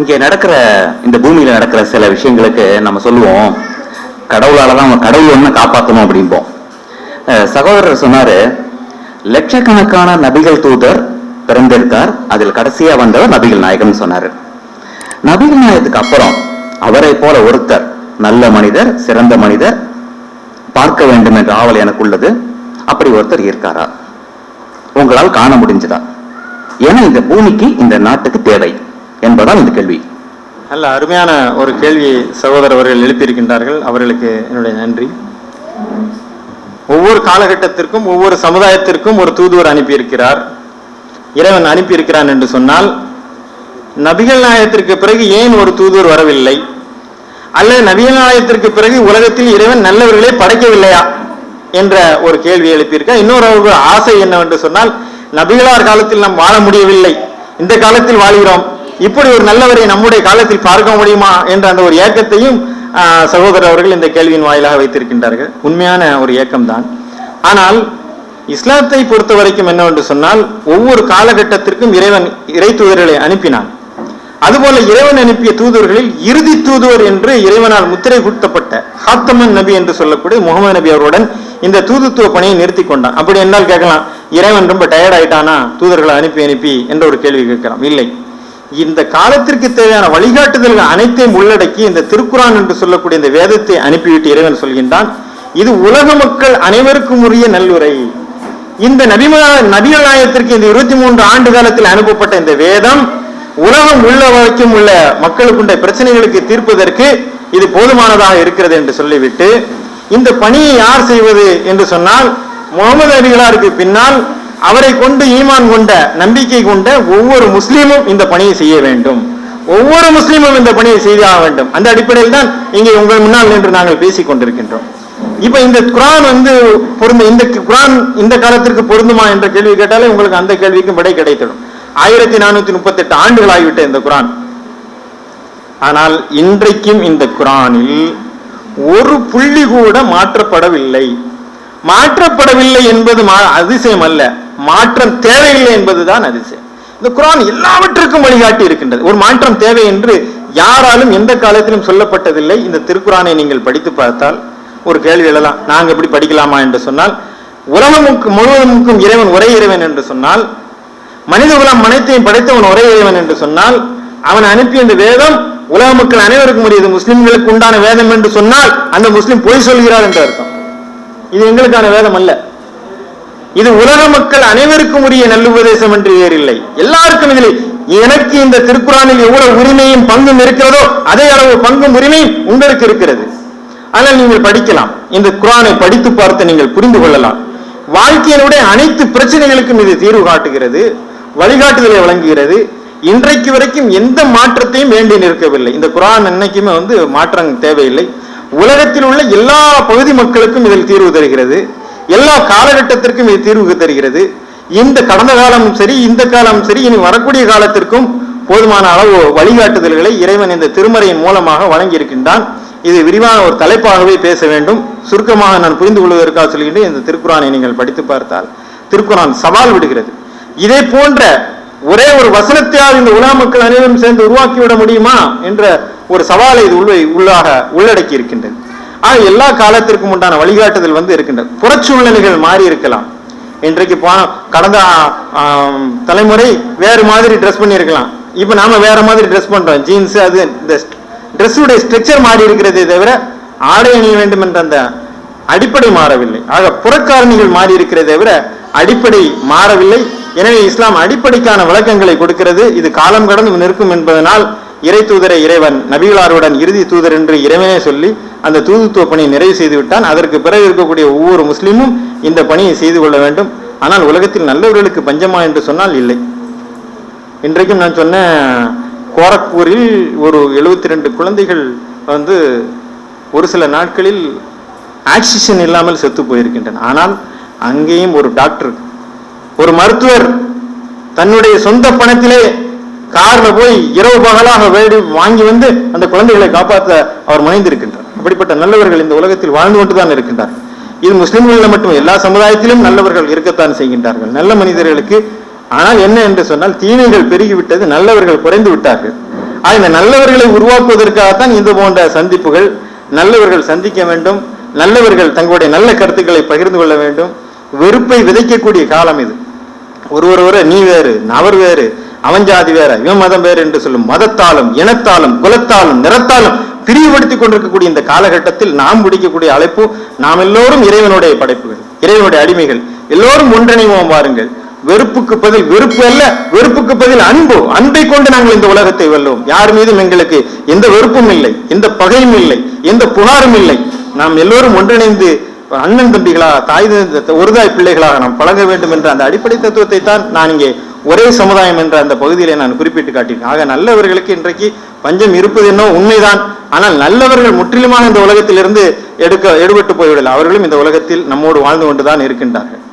இங்கே நடக்கிற இந்த பூமியில் நடக்கிற சில விஷயங்களுக்கு நம்ம சொல்லுவோம் கடவுளால் தான் கடவுள் ஒன்று காப்பாற்றணும் அப்படிம்போம். சகோதரர் சொன்னார் லட்சக்கணக்கான நபிகள் தூதர் பிறந்திருக்கார் அதில் கடைசியாக வந்தவர் நபிகள் நாயகம்னு சொன்னார். நபிகள் நாயகத்துக்கு அப்புறம் அவரை போல ஒருத்தர் நல்ல மனிதர் சிறந்த மனிதர் பார்க்க வேண்டும் என்ற ஆவல் எனக்கு உள்ளது. அப்படி ஒருத்தர் இருக்காரா? உங்களால் காண முடிஞ்சதா? ஏன்னா இந்த பூமிக்கு இந்த நாட்டுக்கு தேவை. என்பதால் இந்த கேள்வி. நல்ல அருமையான ஒரு கேள்வி சகோதரர் அவர்கள் எழுப்பியிருக்கின்றார்கள். அவர்களுக்கு என்னுடைய நன்றி. ஒவ்வொரு காலகட்டத்திற்கும் ஒவ்வொரு சமுதாயத்திற்கும் ஒரு தூதுவர் அனுப்பியிருக்கிறார். இறைவன் அனுப்பியிருக்கிறான் என்று சொன்னால் நபிகள் நாயகத்திற்கு பிறகு ஏன் ஒரு தூதுவர் வரவில்லை? அல்லது நபிகள் நாயகத்திற்கு பிறகு உலகத்தில் இறைவன் நல்லவர்களே படைக்கவில்லையா? என்ற ஒரு கேள்வி எழுப்பியிருக்க இன்னொரு ஒரு ஆசை என்னவென்று சொன்னால் நபிகளார் காலத்தில் நாம் வாழ முடியவில்லை. இந்த காலத்தில் வாழ்கிறோம். இப்படி ஒரு நல்லவரை நம்முடைய காலத்தில் பார்க்க முடியுமா என்ற அந்த ஒரு ஏக்கத்தையும் சகோதரர் அவர்கள் இந்த கேள்வியின் வாயிலாக வைத்திருக்கின்றார்கள். உண்மையான ஒரு ஏக்கம்தான். ஆனால் இஸ்லாத்தை பொறுத்த வரைக்கும் என்னவென்று சொன்னால் ஒவ்வொரு காலகட்டத்திற்கும் இறைவன் இறை தூதர்களை அனுப்பினான். அதுபோல இறைவன் அனுப்பிய தூதர்களில் இறுதி தூதுவர் என்று இறைவனால் முத்திரை குத்தப்பட்ட ஹாத்தமன் நபி என்று சொல்லக்கூடிய முகமது நபி அவருடன் இந்த தூதுத்துவ பணியை நிறுத்தி கொண்டான். அப்படி என்றால் கேட்கலாம் இறைவன் ரொம்ப டயர்ட் ஆயிட்டானா? தூதர்களை அனுப்பி அனுப்பி என்ற ஒரு கேள்வி கேட்கலாம். இல்லை. இந்த காலத்திற்கு தேவையான வழிகாட்டுதல்கள் அனைத்தையும் உள்ளடக்கி இந்த திருக்குறான் என்று சொல்லக்கூடிய இந்த வேதத்தை அனுப்பிவிட்டு இறைவன் சொல்கின்றான் இது உலக மக்கள் அனைவருக்கும் உரிய நல்லுரை. இந்த நபிமா நபிகள் நாயத்திற்கு இந்த இருபத்தி மூன்று ஆண்டு காலத்தில் அனுப்பப்பட்ட இந்த வேதம் உலகம் உள்ள வரைக்கும் உள்ள மக்களுக்குண்ட பிரச்சனைகளுக்கு தீர்ப்பதற்கு இது போதுமானதாக இருக்கிறது என்று சொல்லிவிட்டு இந்த பணியை யார் செய்வது என்று சொன்னால் முகமது நபிகளாருக்கு பின்னால் அவரை கொண்டு ஈமான் கொண்ட நம்பிக்கை கொண்ட ஒவ்வொரு முஸ்லீமும் இந்த பணியை செய்ய வேண்டும். ஒவ்வொரு முஸ்லீமும் இந்த பணியை செய்தாக வேண்டும். அந்த அடிப்படையில் தான் இங்கே உங்கள் முன்னால் நின்று நாங்கள் பேசிக் கொண்டிருக்கின்றோம். இப்ப இந்த குரான் வந்து பொருந்த இந்த குரான் இந்த காலத்திற்கு பொருந்துமா என்ற கேள்வி கேட்டாலே உங்களுக்கு அந்த கேள்விக்கும் விடை கிடைத்திடும் ஆயிரத்தி நானூத்தி முப்பத்தி எட்டு ஆண்டுகள் ஆகிவிட்ட இந்த குரான். ஆனால் இன்றைக்கும் இந்த குரானில் ஒரு புள்ளி கூட மாற்றப்படவில்லை. மாற்றப்படவில்லை என்பது மா- அதிசயம் அல்ல. மாற்றம் தேவையில்லை என்பதுதான் அதிசயம். இந்த குரான் எல்லாவற்றுக்கும் வழிகாட்டி இருக்கின்றது. ஒரு மாற்றம் தேவை என்று யாராலும் எந்த காலத்திலும் சொல்லப்பட்டதில்லை. இந்த திருக்குறானை நீங்கள் படித்து பார்த்தால் ஒரு கேள்வி எழலாம். நாங்க எப்படி படிக்கலாமா என்று சொன்னால் உலகமுக்கு முழுவதுமுக்கும் இறைவன் ஒரே இறைவன் என்று சொன்னால் மனித குலம் அனைத்தையும் படைத்தவன் ஒரே இறைவன் என்று சொன்னால் அவன் அனுப்பிய இந்த வேதம் உலக மக்கள் அனைவருக்கும் உரியது. முஸ்லிம்களுக்கு உண்டான வேதம் என்று சொன்னால் அந்த முஸ்லிம் பொய் சொல்கிறார் என்று அர்த்தம். இது எங்களுக்கான வேதம் அல்ல. இது உலக மக்கள் அனைவருக்கும் உரிய நல்லுபதேசம் என்று வேறில்லை எல்லாருக்கும் இதில் எனக்கு இந்த திருக்குறானில் எவ்வளவு உரிமையும் பங்கும் இருக்கிறதோ அதே அளவு பங்கும் உரிமையும் உங்களுக்கு இருக்கிறது. ஆனால் நீங்கள் படிக்கலாம். இந்த குரானை படித்து பார்த்து நீங்கள் புரிந்து கொள்ளலாம். வாழ்க்கையினுடைய அனைத்து பிரச்சனைகளுக்கும் இது தீர்வு காட்டுகிறது வழிகாட்டுதலை வழங்குகிறது. இன்றைக்கு வரைக்கும் எந்த மாற்றத்தையும் வேண்டி நிற்கவில்லை. இந்த குரான் என்னைக்குமே வந்து மாற்றம் தேவையில்லை. உலகத்தில் உள்ள எல்லா பகுதி மக்களுக்கும் இதில் தீர்வு தருகிறது. எல்லா காலகட்டத்திற்கும் இது தீர்வு தருகிறது. இந்த கடந்த காலமும் சரி இந்த காலமும் சரி இனி வரக்கூடிய காலத்திற்கும் போதுமான அளவு வழிகாட்டுதல்களை இறைவன் இந்த திருமறையின் மூலமாக வழங்கியிருக்கின்றான். இது விரிவான ஒரு தலைப்பாகவே பேச வேண்டும். சுருக்கமாக நான் புரிந்து கொள்வதற்காக சொல்கின்றேன். இந்த திருக்குறானை நீங்கள் படித்து பார்த்தால் திருக்குறான் சவால் விடுகிறது. இதே போன்ற ஒரே ஒரு வசனத்தையாவது இந்த உலக மக்கள் அனைவரும் சேர்ந்து உருவாக்கிவிட முடியுமா? என்ற ஒரு சவாலை இது உள்ள உள்ளாக உள்ளடக்கி இருக்கின்றது. ஆக எல்லா காலத்திற்கும் உண்டான வழிகாட்டுதல் வந்து இருக்கின்றது. புறச்சூழ்நிலைகள் மாறி இருக்கலாம். இன்றைக்கு போ கடந்த தலைமுறை வேறு மாதிரி ட்ரெஸ் பண்ணியிருக்கலாம். இப்போ நாம வேற மாதிரி ட்ரெஸ் பண்றோம். ஜீன்ஸ் அது இந்த ட்ரெஸ்ஸுடைய ஸ்ட்ரக்சர் மாறி இருக்கிறதே தவிர ஆடை அணிய வேண்டும் என்ற அந்த அடிப்படை மாறவில்லை. ஆக புறக்காரணிகள் மாறி இருக்கிறதே தவிர அடிப்படை மாறவில்லை. எனவே இஸ்லாம் அடிப்படைக்கான விளக்கங்களை கொடுக்கிறது. இது காலம் கடந்து நிற்கும் என்பதனால் இறை தூதரை இறைவன் நபிகளாருடன் இறுதி தூதர் என்று இறைவனே சொல்லி அந்த தூதுத்துவ பணியை நிறைவு செய்து விட்டான் அதற்கு பிறகு இருக்கக்கூடிய ஒவ்வொரு முஸ்லீமும் இந்த பணியை செய்து கொள்ள வேண்டும். ஆனால் உலகத்தில் நல்லவர்களுக்கு பஞ்சமா என்று சொன்னால் இல்லை. இன்றைக்கும் நான் சொன்ன கோரக்பூரில் ஒரு 72 ரெண்டு குழந்தைகள் வந்து ஒரு சில நாட்களில் ஆக்சிஜன் இல்லாமல் செத்து போயிருக்கின்றன. ஆனால் அங்கேயும் ஒரு டாக்டர் ஒரு மருத்துவர் தன்னுடைய சொந்த பணத்திலே கார்ல போய் இரவு பகலாக வேடி வாங்கி வந்து அந்த குழந்தைகளை காப்பாற்ற அவர் முனைந்திருக்கின்றார். அப்படிப்பட்ட நல்லவர்கள் இந்த உலகத்தில் வாழ்ந்து கொண்டுதான் இருக்கின்றார். இது முஸ்லிம்களில் மட்டும் எல்லா சமுதாயத்திலும் நல்லவர்கள் இருக்கத்தான் செய்கின்றார்கள். நல்ல மனிதர்களுக்கு ஆனால் என்ன என்று சொன்னால் தீமைகள் பெருகிவிட்டது நல்லவர்கள் குறைந்து விட்டார்கள். ஆக இந்த நல்லவர்களை உருவாக்குவதற்காகத்தான் இது போன்ற சந்திப்புகள் நல்லவர்கள் சந்திக்க வேண்டும் நல்லவர்கள் தங்களுடைய நல்ல கருத்துக்களை பகிர்ந்து கொள்ள வேண்டும். வெறுப்பை விதைக்கக்கூடிய காலம் இது. ஒருவர் ஒரு நீ வேறு அவர் வேறு அவன் ஜாதி வேற இவன் மதம் வேறு என்று சொல்லும் மதத்தாலும் இனத்தாலும் குலத்தாலும் நிறத்தாலும் பிரிவுபடுத்திக் கொண்டிருக்கக்கூடிய இந்த காலகட்டத்தில் நாம் பிடிக்கக்கூடிய அழைப்பு நாம் எல்லோரும் இறைவனுடைய படைப்புகள் இறைவனுடைய அடிமைகள். எல்லோரும் ஒன்றிணைவோம் வாருங்கள். வெறுப்புக்கு பதில் வெறுப்பு அல்ல வெறுப்புக்கு பதில் அன்பு. அன்பை கொண்டு நாங்கள் இந்த உலகத்தை வெல்லுவோம். யார் மீதும் எங்களுக்கு எந்த வெறுப்பும் இல்லை எந்த பகையும் இல்லை எந்த புகாரும் இல்லை. நாம் எல்லோரும் ஒன்றிணைந்து அண்ணன் தம்பிகளாக தாய் த- ஒருதாய் பிள்ளைகளாக நாம் பழக வேண்டும் என்ற அந்த அடிப்படை தத்துவத்தை தான் நான் இங்கே ஒரே சமுதாயம் என்ற அந்த பகுதியிலே நான் குறிப்பிட்டு காட்டினேன். ஆக நல்லவர்களுக்கு இன்றைக்கு பஞ்சம் இருப்பது என்னோ உண்மைதான். ஆனால் நல்லவர்கள் முற்றிலுமாக இந்த உலகத்திலிருந்து எடுக்க எடுபட்டு போய்விடல. அவர்களும் இந்த உலகத்தில் நம்மோடு வாழ்ந்து கொண்டுதான் இருக்கின்றார்கள்.